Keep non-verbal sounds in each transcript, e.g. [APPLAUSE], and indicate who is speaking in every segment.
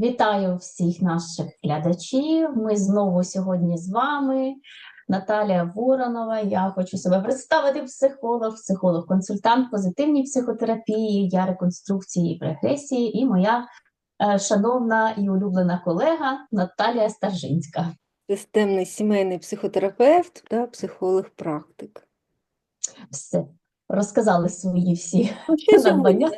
Speaker 1: Вітаю всіх наших глядачів. Ми знову сьогодні з вами. Наталія Воронова. Я хочу себе представити психолог, психолог-консультант позитивній психотерапії, я реконструкції і регресії, і моя е, шановна і улюблена колега Наталія Старжинська.
Speaker 2: Системний сімейний психотерапевт та психолог-практик.
Speaker 1: Все, розказали свої всі
Speaker 2: Ну,
Speaker 1: надбання.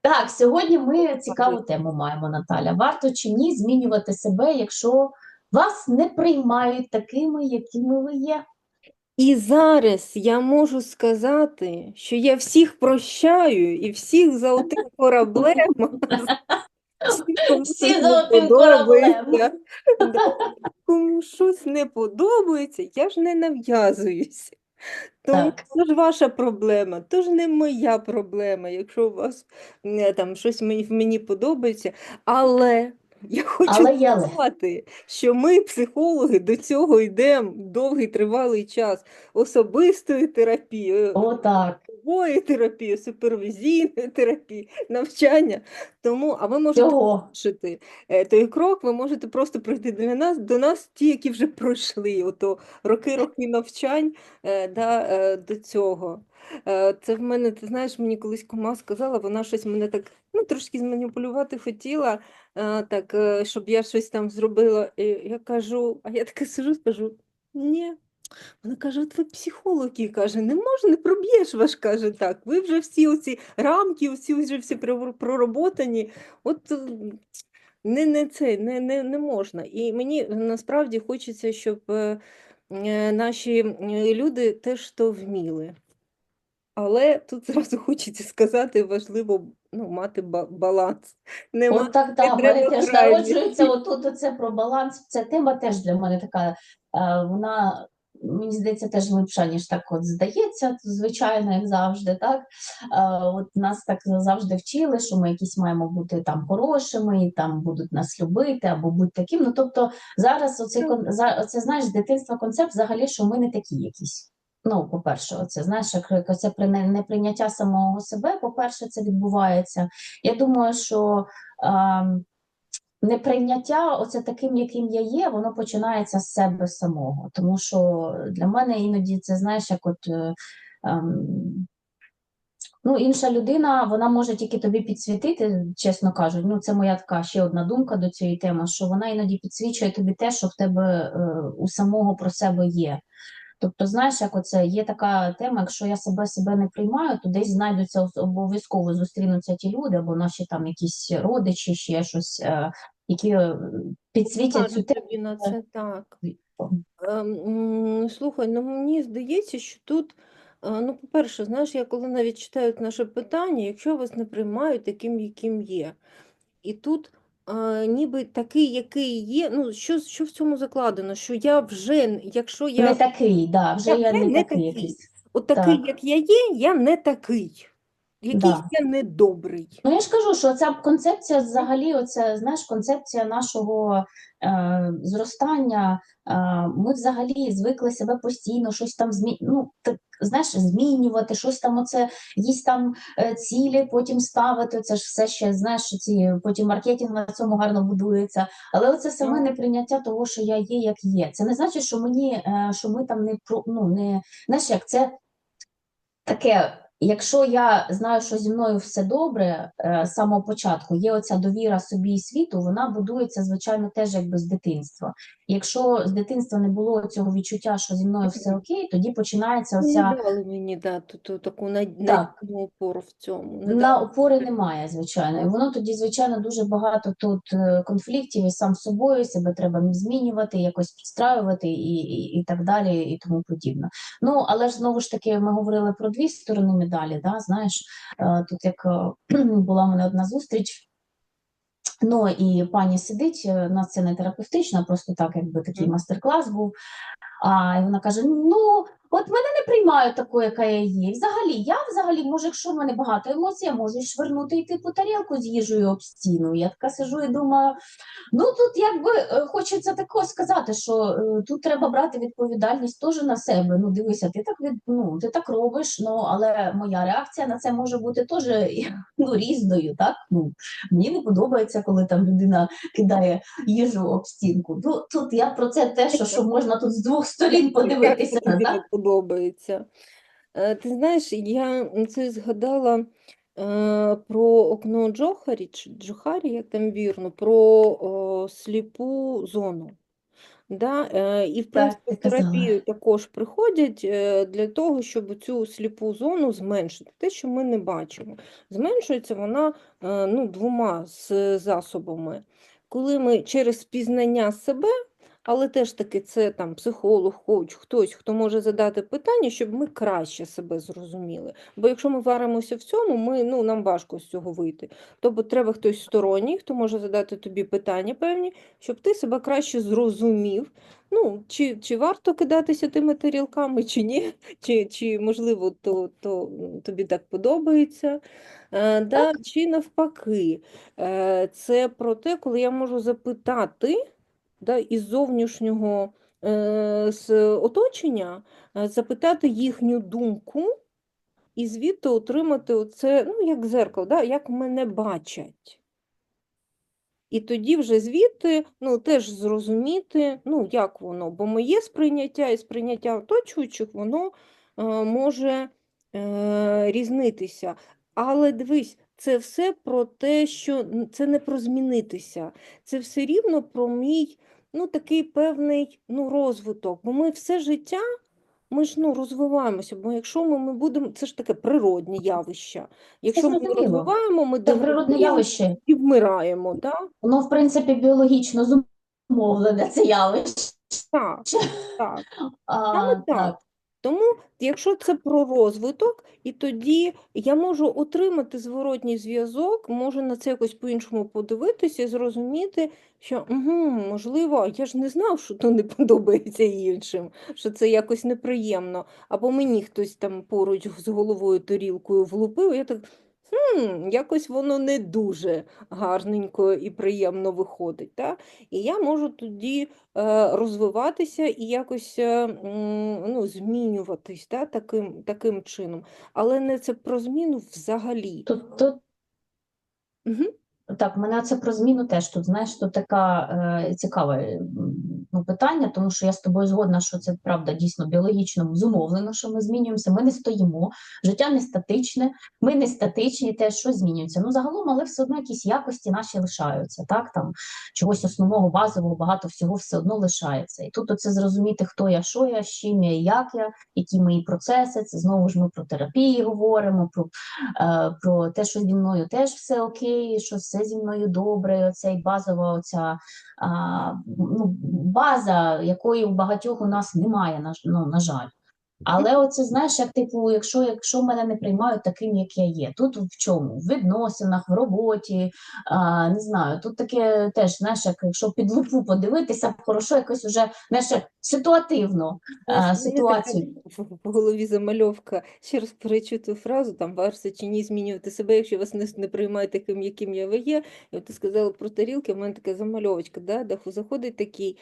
Speaker 1: Так, сьогодні ми цікаву тему маємо, Наталя. Варто чи ні змінювати себе, якщо вас не приймають такими, якими ви є?
Speaker 2: І зараз я можу сказати, що я всіх прощаю і всіх за отим [LAUGHS] кораблем. [LAUGHS]
Speaker 1: Всі за отим кораблем. [LAUGHS]
Speaker 2: Кому щось не подобається, я ж не нав'язуюся. Тому
Speaker 1: Так.
Speaker 2: це ж ваша проблема, то ж не моя проблема, якщо у вас е, там щось мені, мені подобається. Але я хочу
Speaker 1: Але
Speaker 2: сказати, що ми, психологи, до цього йдемо довгий тривалий час особистої терапії,
Speaker 1: Отак.
Speaker 2: Групової терапії, супервізійної [LAUGHS] терапії, навчання. Тому, а ви можете вирішити е, той крок, ви можете просто прийти для нас, до нас, ті, які вже пройшли ото роки-роки навчань е, да, е, до цього. Це в мене, ти знаєш, мені колись кума сказала, вона щось мене так ну, трошки зманіпулювати хотіла, так, щоб я щось там зробила. І я кажу, а я така сижу, скажу, ні. Вона каже, от ви психологи, каже, не можна, не проб'єш ваш, каже, так. Ви вже всі оці рамки, всі вже всі пророботані. От е, не, не це, не, не, не можна. І мені насправді хочеться, щоб е, е, наші люди теж то вміли. Але тут зразу хочеться сказати, важливо ну, мати баланс. Не
Speaker 1: От так, так, мене теж народжується отут оце про баланс. Ця тема теж для мене така, вона, мені здається, теж глибша, ніж так от здається, звичайно, як завжди, так? Е, От нас так завжди вчили, що ми якісь маємо бути там хорошими, і там будуть нас любити, або будь таким. Ну, тобто зараз оцей, за- оце, знаєш, з дитинства концепт взагалі, що ми не такі якісь. Ну, по-перше, оце, знаєш, як це при- неприйняття самого себе, по-перше, це відбувається. Я думаю, що ем, неприйняття, оце таким, яким я є, воно починається з себе самого. Тому що для мене іноді це, знаєш, як от. е, ем, Ну, інша людина, вона може тільки тобі підсвітити, чесно кажуть. Ну, це моя така ще одна думка до цієї теми, що вона іноді підсвічує тобі те, що в тебе е, у самого про себе є. Тобто, знаєш, як оце є така тема, якщо я себе себе не приймаю, то десь знайдуться обов'язково зустрінуться ті люди, або наші там якісь родичі, ще щось, е, які е, підсвітять цю тему.
Speaker 2: на це так. Ем, Слухай, ну мені здається, що тут, е, ну, по-перше, знаєш, я коли навіть читаю наше питання, якщо вас не приймають таким, яким є, і тут е, ніби такий, який є, ну, що, що в цьому закладено, що я вже, якщо я
Speaker 1: Не такий, да, вже
Speaker 2: Я
Speaker 1: я не
Speaker 2: не
Speaker 1: такий
Speaker 2: такий. от такий,
Speaker 1: так.
Speaker 2: як я є, я не такий, якийсь
Speaker 1: Да.
Speaker 2: я недобрий.
Speaker 1: Ну, я ж кажу, що ця концепція взагалі, оце, знаєш, концепція нашого е, зростання. Е, ми взагалі звикли себе постійно щось там змі... ну, так, знаєш, змінювати, щось там, оце, якісь там е, цілі потім ставити. Це ж все ще, знаєш, ці, потім маркетинг на цьому гарно будується. Але оце саме
Speaker 2: Ну.
Speaker 1: неприйняття того, що я є, як є. Це не значить, що мені, е, що ми там не про, ну, не, знаєш, як це таке, якщо я знаю, що зі мною все добре е, з самого початку, є оця довіра собі і світу, вона будується, звичайно, теж якби з дитинства. Якщо з дитинства не було цього відчуття, що зі мною все окей, тоді починається
Speaker 2: Не дали мені да, ту, ту, таку
Speaker 1: Так.
Speaker 2: надійну опору в цьому. Не
Speaker 1: на
Speaker 2: дали.
Speaker 1: опори немає, звичайно. І воно тоді, звичайно, дуже багато тут е, конфліктів і сам собою, себе треба змінювати, якось підстраювати і, і, і так далі, і тому подібне. Ну, але ж знову ж таки, ми говорили про дві сторони медалі. Да? Знаєш, е, тут як е, [CLEARS THROAT] була в мене одна зустріч. Ну і пані сидить, е, у нас це не терапевтично, просто так, якби такий мастер-клас був. А і вона каже: Ну, От мене не приймають такою, яка я є. Взагалі, я взагалі, може, якщо в мене багато емоцій, я можу й швирнути йти по тарілку з їжею об стіну. Я така сижу і думаю, ну тут якби е, хочеться такого сказати, що е, тут треба брати відповідальність теж на себе. Ну, дивися, ти так від, ну, ти так робиш, ну але моя реакція на це може бути теж [LAUGHS] ну, різною. Так? Ну, мені не подобається, коли там людина кидає їжу об стінку. Ну, тут я про це те, що, що можна тут з двох сторін подивитися. Так?
Speaker 2: Подобається. Е, Ти знаєш, я це згадала е, про окно Джохарі, чи Джохарі, як там вірно, про о, сліпу зону. Да? е, І, в принципі, терапію також приходять для того, щоб цю сліпу зону зменшити. Те, що ми не бачимо. Зменшується вона ну, двома засобами. Коли ми через пізнання себе, але теж таки це там психолог, коуч, хтось, хто може задати питання, щоб ми краще себе зрозуміли. Бо якщо ми варимося в цьому, ми, ну, нам важко з цього вийти. Тобто треба хтось сторонній, хто може задати тобі питання певні, щоб ти себе краще зрозумів. Ну, чи, чи варто кидатися тими тарілками, чи ні, [LAUGHS] чи, чи можливо, то, то тобі так подобається. Е, да, чи навпаки, е, це про те, коли я можу запитати да, із зовнішнього е, з оточення, е, запитати їхню думку і звідти отримати оце, ну, як зеркало, да, як мене бачать. І тоді вже звідти ну, теж зрозуміти, ну, як воно, бо моє сприйняття і сприйняття оточуючих, воно е, може е, різнитися. Але дивись, це все про те, що це не про змінитися, це все рівно про мій ну, такий певний ну, розвиток. Бо ми все життя ми ж ну, розвиваємося, бо якщо ми, ми будемо, це ж таке природне явище. Якщо ми розвиваємо, ми
Speaker 1: Це природне явище.
Speaker 2: і вмираємо, да?
Speaker 1: Воно, в принципі, біологічно зумовлене це явище.
Speaker 2: Так, так.
Speaker 1: А,
Speaker 2: Саме так.
Speaker 1: так.
Speaker 2: Тому, якщо це про розвиток, і тоді я можу отримати зворотній зв'язок, можу на це якось по-іншому подивитися і зрозуміти, що угу, можливо, я ж не знав, що то не подобається іншим, що це якось неприємно. Або мені хтось там поруч з головою тарілкою влупив, я так. Хм, якось воно не дуже гарненько і приємно виходить. Та? І я можу тоді е, розвиватися і якось е, ну, змінюватись та, таким, таким чином. Але не це про зміну взагалі.
Speaker 1: Тут, тут
Speaker 2: Угу.
Speaker 1: Так, мене це про зміну теж тут, знаєш, тут така е, цікаве м, ну, питання, тому що я з тобою згодна, що це правда дійсно біологічно зумовлено, що ми змінюємося, ми не стоїмо, життя не статичне, ми не статичні, теж щось змінюється. Ну, загалом, але все одно якісь якості наші лишаються, так, там чогось основного, базового, багато всього все одно лишається. І тут оце зрозуміти, хто я, що я, з чим я, як я, які мої процеси, це знову ж ми про терапії говоримо, про е, про те, що зі мною теж все окей, що все зі мною добре, оцей базова оця а, ну, база, якої у багатьох у нас немає, на, ну, на жаль. Але оце знаєш, як типу, якщо, якщо мене не приймають таким, як я є, тут в чому? В відносинах, в роботі, а, не знаю, тут таке теж, знаєш, як якщо під лупу подивитися, хорошо якось уже знаєш, як ситуативно а, ситуацію.
Speaker 2: в голові замальовка. Ще раз перечу ту фразу, там варто чи ні змінювати себе, якщо вас не, не приймають таким, яким я ви є. І от ти сказала про тарілки, в мене така замальовочка, да? де заходить такий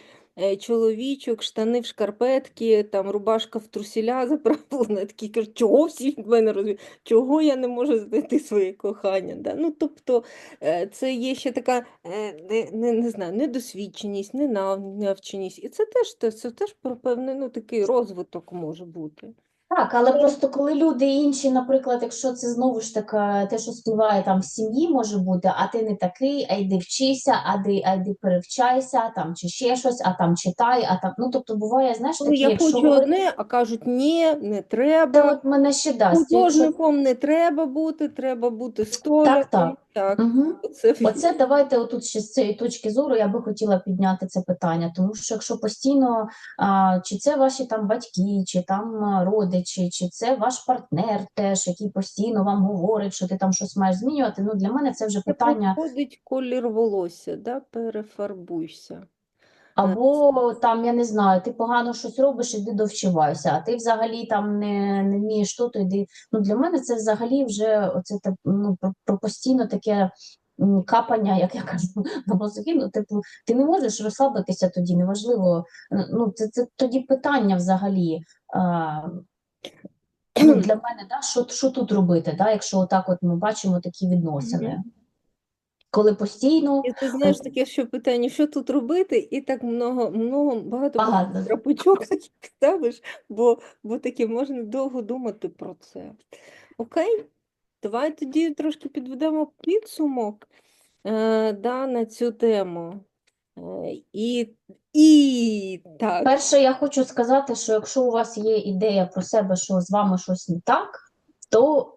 Speaker 2: чоловічок, штани в шкарпетки, там рубашка в труселя [LAUGHS] заправлена, Такі кажуть, чого всі від мене розуміють, чого я не можу знайти своє кохання. Да? Ну, тобто е, це є ще така, е, не, не, не знаю, недосвідченість, ненавченість. І це теж, це, це теж про певний ну, такий розвиток може бути.
Speaker 1: Так, але просто коли люди інші, наприклад, якщо це знову ж таки те, що спливає там в сім'ї, може бути, а ти не такий, а йди вчися, а йди, а йди перевчайся, там чи ще щось, а там читай, а там. Ну тобто буває, знаєш, такі,
Speaker 2: я
Speaker 1: якщо
Speaker 2: хочу одне, а кажуть, ні, не треба.
Speaker 1: от мене ще дасть. Якщо
Speaker 2: не треба бути, треба бути столяром.
Speaker 1: так.
Speaker 2: Так,
Speaker 1: Угу.
Speaker 2: оце
Speaker 1: Оце давайте отут ще з цієї точки зору я би хотіла підняти це питання, тому що якщо постійно, а, чи це ваші там батьки, чи там родичі, чи це ваш партнер теж, який постійно вам говорить, що ти там щось маєш змінювати, ну для мене це вже
Speaker 2: Це
Speaker 1: питання.
Speaker 2: проходить колір волосся, да? перефарбуйся.
Speaker 1: Або там, я не знаю, ти погано щось робиш, іди довчивайся, а ти взагалі там не, не вмієш то, то йди. Ну, для мене це взагалі вже оце так, ну, про, про постійно таке капання, як я кажу, [LAUGHS] на мозги. Ну, типу, ти не можеш розслабитися тоді, неважливо. Ну, це, це тоді питання взагалі. А, ну, для мене, да, що, що тут робити, да, якщо отак от ми бачимо такі відносини. Коли постійно
Speaker 2: І ти знаєш таке, що питання, що тут робити, і так много, много багато
Speaker 1: Багато.
Speaker 2: крапочок [LAUGHS] ставиш, бо, бо таке можна довго думати про це. Окей, давай тоді трошки підведемо підсумок е, да, на цю тему. Е, і, і так,
Speaker 1: Перше, я хочу сказати, що якщо у вас є ідея про себе, що з вами щось не так, то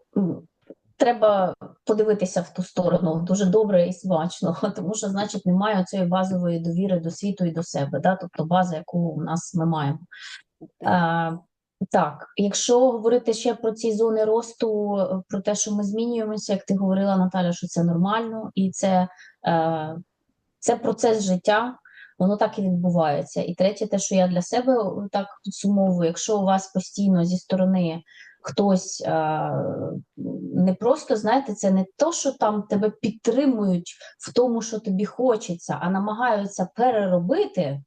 Speaker 1: треба подивитися в ту сторону дуже добре і смачно, [LAUGHS] тому що, значить, немає цієї базової довіри до світу і до себе, да? тобто база, яку у нас ми маємо. Е, так, якщо говорити ще про ці зони росту, про те, що ми змінюємося, як ти говорила, Наталя, що це нормально, і це, е, це процес життя, воно так і відбувається. І третє, те, що я для себе так підсумовую, якщо у вас постійно зі сторони хтось е, не просто, знаєте, це не то, що там тебе підтримують в тому, що тобі хочеться, а намагаються переробити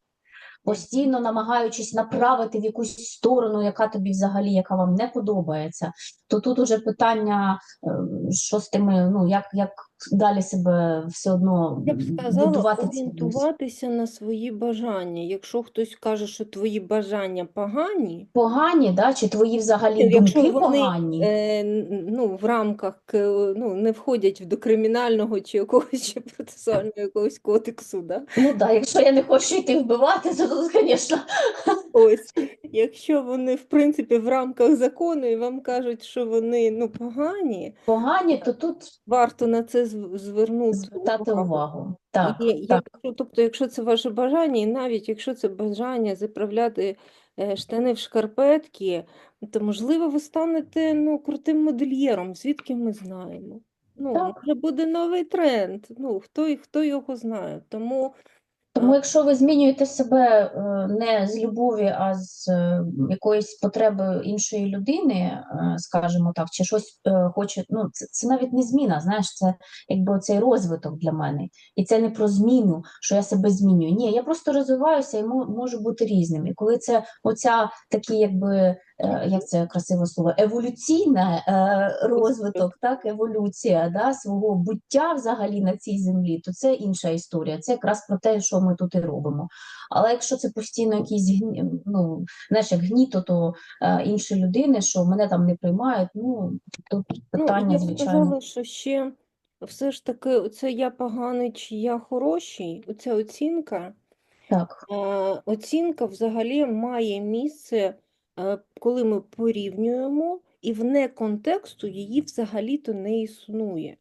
Speaker 1: постійно намагаючись направити в якусь сторону, яка тобі взагалі, яка вам не подобається, то тут уже питання, ем, що з тими, ну як, як далі себе все одно
Speaker 2: Я б сказала,
Speaker 1: будувати цінність.
Speaker 2: орієнтуватися на свої бажання. Якщо хтось каже, що твої бажання погані,
Speaker 1: Погані, да? чи твої взагалі
Speaker 2: Якщо
Speaker 1: думки
Speaker 2: вони,
Speaker 1: погані?
Speaker 2: е, н- ну, в рамках е, ну, не входять до кримінального чи якогось чи процесуального якогось кодексу, да?
Speaker 1: Ну так, якщо я не хочу йти вбивати, то тут, звісно,
Speaker 2: Ось, якщо вони, в принципі, в рамках закону і вам кажуть, що вони ну, погані,
Speaker 1: погані, то тут
Speaker 2: варто на це звернути
Speaker 1: звертати
Speaker 2: увагу.
Speaker 1: увагу. Так,
Speaker 2: І
Speaker 1: так.
Speaker 2: якщо, тобто, якщо це ваше бажання, і навіть якщо це бажання заправляти е, штани в шкарпетки, то можливо ви станете ну, крутим модельєром, звідки ми знаємо. Ну,
Speaker 1: Так.
Speaker 2: може буде новий тренд. Ну, хто, хто його знає. Тому
Speaker 1: Тому якщо ви змінюєте себе е, не з любові, а з е, якоїсь потреби іншої людини, е, скажімо так, чи щось хоче, ну це, це навіть не зміна, знаєш, це якби цей розвиток для мене. І це не про зміну, що я себе змінюю. Ні, я просто розвиваюся і можу бути різним. І коли це оця такий, якби як це красиве слово, еволюційний е, розвиток, так, еволюція да, свого буття взагалі на цій землі, то це інша історія. Це якраз про те, що ми тут і робимо. Але якщо це постійно якісь ну, знаєш, як гніто, то е, інші людини, що мене там не приймають, ну тут
Speaker 2: ну,
Speaker 1: питання,
Speaker 2: я
Speaker 1: звичайно.
Speaker 2: сказала, що ще все ж таки оце я поганий чи я хороший, оця оцінка.
Speaker 1: Так,
Speaker 2: Е, Оцінка взагалі має місце, е, коли ми порівнюємо, і вне контексту її взагалі-то не існує.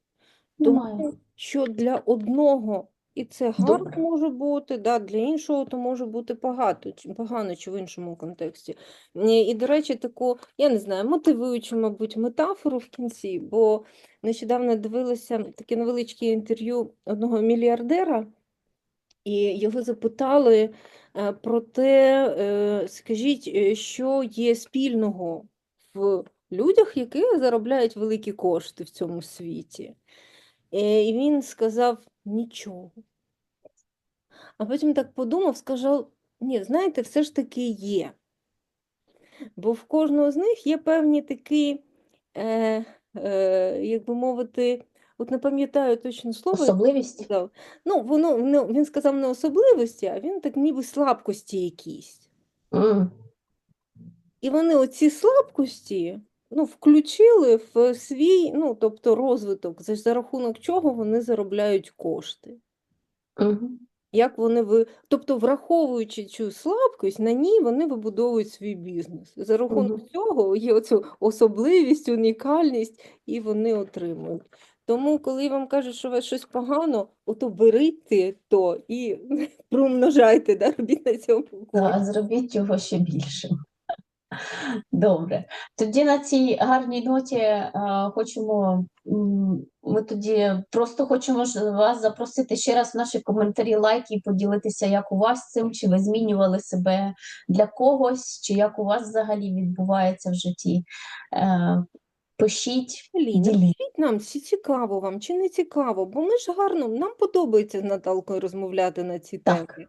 Speaker 1: немає.
Speaker 2: Тому що для одного і це гарно
Speaker 1: Добре.
Speaker 2: може бути, да, для іншого то може бути чи- погано чи в іншому контексті. Е, І, до речі, таку, я не знаю, мотивуючу, мабуть, метафору в кінці, бо нещодавно дивилася таке невеличке інтерв'ю одного мільярдера, і його запитали е, про те, е, скажіть, е, що є спільного в людях, які заробляють великі кошти в цьому світі. І він сказав нічого. А потім так подумав, сказав, ні, знаєте, все ж таки є. Бо в кожного з них є певні такі, е, е, як би мовити, от не пам'ятаю точно слово,
Speaker 1: Особливість.
Speaker 2: сказав. Ну, воно, воно, він сказав не особливості, а він так ніби слабкості якісь.
Speaker 1: М.
Speaker 2: І вони оці слабкості ну, включили в свій, ну, тобто розвиток, за, за рахунок чого вони заробляють кошти.
Speaker 1: Мгм.
Speaker 2: Як вони ви... Тобто, враховуючи цю слабкість, на ній вони вибудовують свій бізнес. За рахунок
Speaker 1: Мгм.
Speaker 2: цього є оцю особливість, унікальність, і вони отримують. Тому, коли вам кажуть, що у вас щось погано, ото беріть то і [LAUGHS] примножайте, да, робіть на цьому.
Speaker 1: Да, зробіть його ще більшим. Добре. Тоді на цій гарній ноті е, хочемо, ми тоді просто хочемо вас запросити ще раз в наші коментарі, лайки і поділитися, як у вас з цим, чи ви змінювали себе для когось, чи як у вас взагалі відбувається в житті. Пишіть, діліться.
Speaker 2: пишіть нам, чи цікаво вам, чи не цікаво, бо ми ж гарно, нам подобається з Наталкою розмовляти на ці
Speaker 1: Так.
Speaker 2: теми.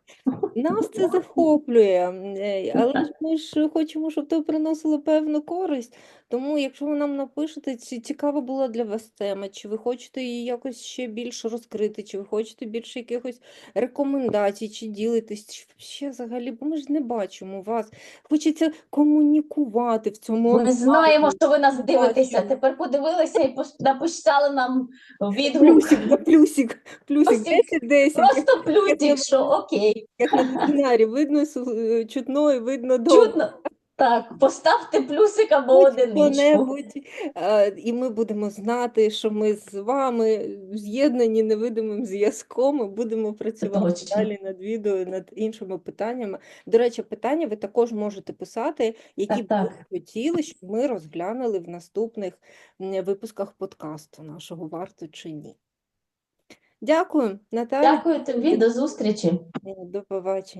Speaker 2: Нас це захоплює, е, але ж ми ж хочемо, щоб то приносило певну користь. Тому, якщо ви нам напишете, чи цікава була для вас тема, чи ви хочете її якось ще більше розкрити, чи ви хочете більше якихось рекомендацій, чи ділитесь, чи ще взагалі, бо ми ж не бачимо вас. Хочеться комунікувати в цьому.
Speaker 1: Ми знаємо, що ви нас дивитеся.
Speaker 2: Бачимо.
Speaker 1: Тепер подивилися і написали нам відгук.
Speaker 2: Плюсик, плюсик, плюсик,
Speaker 1: Плюсик.
Speaker 2: 10-10,
Speaker 1: Просто плюсик, що окей.
Speaker 2: як на вебінарі, видно е, чутно і видно добре.
Speaker 1: Чутно. Так, поставте плюсик або одиничку.
Speaker 2: е, і ми будемо знати, що ми з вами з'єднані невидимим зв'язком і будемо працювати
Speaker 1: Точно.
Speaker 2: далі над відео, над іншими питаннями. До речі, питання ви також можете писати, які
Speaker 1: Так,
Speaker 2: б ви хотіли, щоб ми розглянули в наступних випусках подкасту нашого «Варто чи ні». Дякую, Наталя.
Speaker 1: Дякую тобі, до зустрічі.
Speaker 2: До побачення.